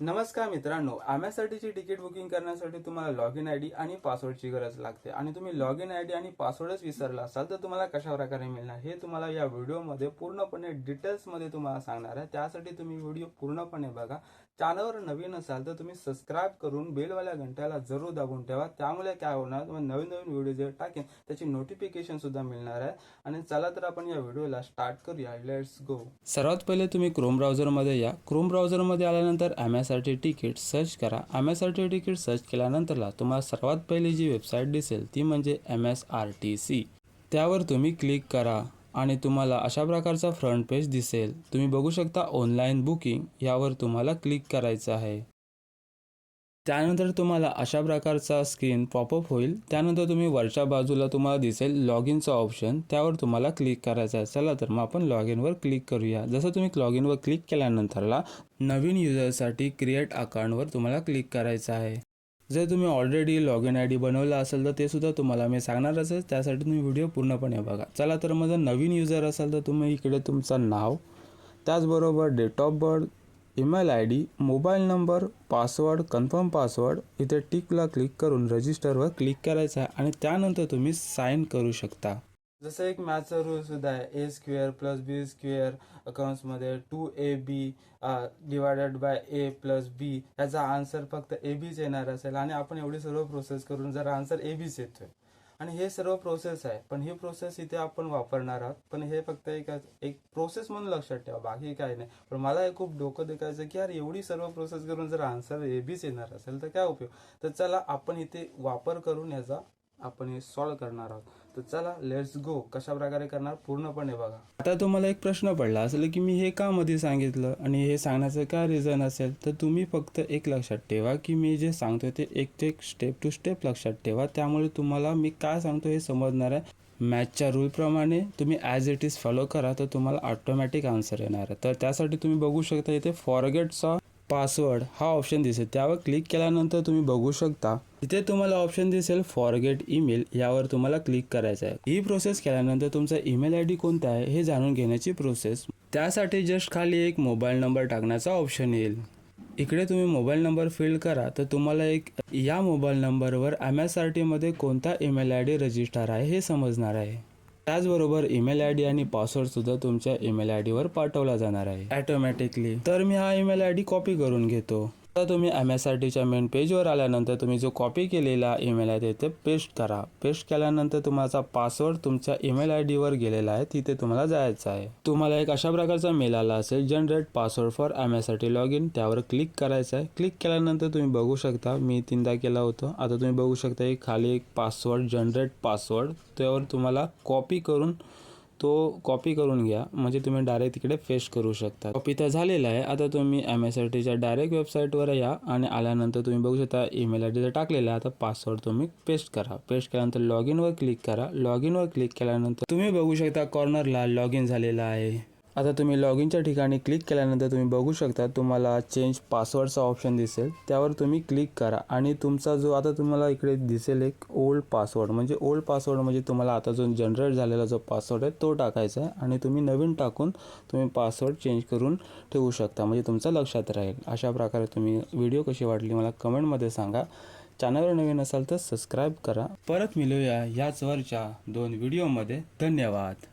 नमस्कार मित्रांनो आम्यासाठीची ticket booking करण्यासाठी तुम्हाला लॉग इन आय डी आणि पासवर्डची गरज लागते. आणि तुम्ही लॉग इन आय डी आणि पासवर्डच विसरला असाल तर तुम्हाला कशा प्रकारे मिळणार हे तुम्हाला या व्हिडिओमध्ये पूर्णपणे डिटेल्समध्ये तुम्हाला सांगणार आहे. त्यासाठी तुम्ही व्हिडिओ पूर्णपणे बघा. चॅनलवर नवीन असाल तर तुम्ही सबस्क्राईब करून बेलवाल्या घंट्याला जरूर दाबून ठेवा. त्यामुळे काय होणार तुम्हाला नवीन नवीन व्हिडिओ जे टाकेन त्याची नोटिफिकेशन सुद्धा मिळणार आहे. आणि चला तर आपण या व्हिडिओला स्टार्ट करूया. लेट्स गो सर्वात पहिले तुम्ही क्रोम ब्राउझरमध्ये या. क्रोम ब्राउझरमध्ये आल्यानंतरसाठी तिकीट सर्च करा. साठी तिकीट सर्च केल्यानंतरला तुम्हाला सर्वात पहिली जी वेबसाईट दिसेल ती म्हणजे M S R T C त्यावर तुम्ही क्लिक करा. आणि तुम्हाला अशा प्रकारचा फ्रंट पेज दिसेल. तुम्ही बघू शकता ऑनलाईन बुकिंग यावर तुम्हाला क्लिक करायचं आहे. त्यानंतर तुम्हाला अशा प्रकारचा स्क्रीन पॉपअप होईल. त्यानंतर तुम्ही वरच्या बाजूला तुम्हाला दिसेल लॉग इनचा ऑप्शन त्यावर तुम्हाला क्लिक करायचं आहे. चला तर मग आपण लॉग इनवर क्लिक करूया. जसं तुम्ही लॉग इनवर क्लिक केल्यानंतरला नवीन युजरसाठी क्रिएट अकाउंटवर तुम्हाला क्लिक करायचं आहे. जर तुम्ही already log in I D बनवला असेल तर ते सुद्धा तुम्हाला मी सांगणारच त्यासाठी तुम्ही व्हिडिओ पूर्णपणे बघा. चला तर माझं नवीन युजर असाल तर तुम्ही इकडे तुमचं नाव त्याचबरोबर date of birth email I D mobile number password confirm password इथे टिकला क्लिक करून रजिस्टरवर क्लिक करायचं आहे. आणि त्यानंतर तुम्ही साईन करू शकता. जसं एक मॅथचा रूल सुद्धा आहे. A square plus B square अकाउंट्समध्ये two A B divided by A plus B याचा आन्सर फक्त ए बीच येणार असेल आणि आपण एवढी सर्व प्रोसेस करून जर आन्सर ए बीच येतोय. आणि हे सर्व प्रोसेस आहे पण ही प्रोसेस इथे आपण वापरणार आहोत. पण हे फक्त एक एक प्रोसेस म्हणून लक्षात ठेवा बाकी काही नाही. पण मला हे खूप डोकं देखायचं की यार एवढी सर्व प्रोसेस करून जर आन्सर ए बीच येणार असेल तर काय उपयोग? तर चला आपण इथे वापर करून याचा आपण हे सॉल्व करणार आहोत. तर चला लेट्स गो कशा प्रकारे करणार? पूर्णपणे बघा. आता तुम्हाला एक प्रश्न पडला. असेल की मी हे का मध्ये सांगितलं आणि हे सांगण्याचं काय रिझन असेल? तर तुम्ही फक्त एक लक्षात ठेवा की मी जे सांगतोय ते एक ते एक स्टेप टू स्टेप लक्षात ठेवा. त्यामुळे तुम्हाला मी काय सांगतो हे समजणार आहे. मॅथच्या रूलप्रमाणे तुम्ही ॲज इट इज फॉलो करा तर तुम्हाला ऑटोमॅटिक आन्सर येणार आहे. तर त्यासाठी तुम्ही बघू शकता इथे फॉरगेटचा पासवर्ड हा ऑप्शन दिसेल. त्यावर क्लिक केल्यानंतर तुम्ही बघू शकता इथे तुम्हाला ऑप्शन दिसेल फॉरगेट ईमेल यावर तुम्हाला क्लिक करायचं आहे. ही प्रोसेस केल्यानंतर तुमचा ईमेल आय डी कोणता आहे हे जाणून घेण्याची प्रोसेस त्यासाठी जस्ट खाली एक मोबाईल नंबर टाकण्याचा ऑप्शन येईल. इकडे तुम्ही मोबाईल नंबर फिल करा. तर तुम्हाला एक या मोबाईल नंबरवर एम एस आर टीमध्ये कोणता ईमेल आय डी रजिस्टर आहे हे समजणार आहे. त्याचबरोबर ईमेल आय डी आणि पासवर्ड सुद्धा तुमच्या ईमेल आय डीवर पाठवला जाणार आहे. ऑटोमॅटिकली तर मी हा ईमेल आय डी कॉपी करून घेतो. आता तुम्ही एम एस आर टीच्या मेन पेजवर आल्यानंतर तुम्ही जो कॉपी केलेला ईमेल आहे तिथे पेस्ट करा. पेस्ट केल्यानंतर तुमचा पासवर्ड तुमच्या ईमेल आय डीवर गेलेला आहे. तिथे तुम्हाला जायचं आहे. तुम्हाला एक अशा प्रकारचा मेल आला असेल generate password for M S R T log in त्यावर क्लिक करायचं आहे. क्लिक केल्यानंतर तुम्ही बघू शकता मी तीनदा केला होतं. आता तुम्ही बघू शकता एक खाली एक पासवर्ड जनरेट पासवर्ड त्यावर तुम्हाला कॉपी करून तो कॉपी करून घ्या. म्हणजे तुम्ही डायरेक्ट तिकडे पेस्ट करू शकता. कॉपी तर झालेला आहे. आता तुम्ही एम एस आर टीच्या डायरेक्ट वेबसाईटवर या आणि आल्यानंतर तुम्ही बघू शकता ईमेल आय डीचा टाकलेला आहे. आता पासवर्ड तुम्ही पेस्ट करा. पेस्ट केल्यानंतर लॉग इनवर क्लिक करा. लॉग इनवर क्लिक केल्यानंतर तुम्ही बघू शकता कॉर्नरला लॉग इन झालेला आहे. आता तुम्ही लॉग इनच्या ठिकाणी क्लिक केल्यानंतर तुम्ही बघू शकता तुम्हाला चेंज पासवर्डचा ऑप्शन दिसेल. त्यावर तुम्ही क्लिक करा आणि तुमचा जो आता तुम्हाला इकडे दिसेल एक ओल्ड पासवर्ड. म्हणजे ओल्ड पासवर्ड म्हणजे तुम्हाला आता जो जनरेट झालेला जो पासवर्ड आहे तो टाकायचा आहे आणि तुम्ही नवीन टाकून तुम्ही पासवर्ड चेंज करून ठेवू शकता. म्हणजे तुमचं लक्षात राहील. अशा प्रकारे तुम्ही व्हिडिओ कशी वाटली मला कमेंटमध्ये सांगा. चॅनलवर नवीन असाल तर सबस्क्राईब करा. परत मिळूया याच वरच्या दोन व्हिडिओमध्ये. धन्यवाद.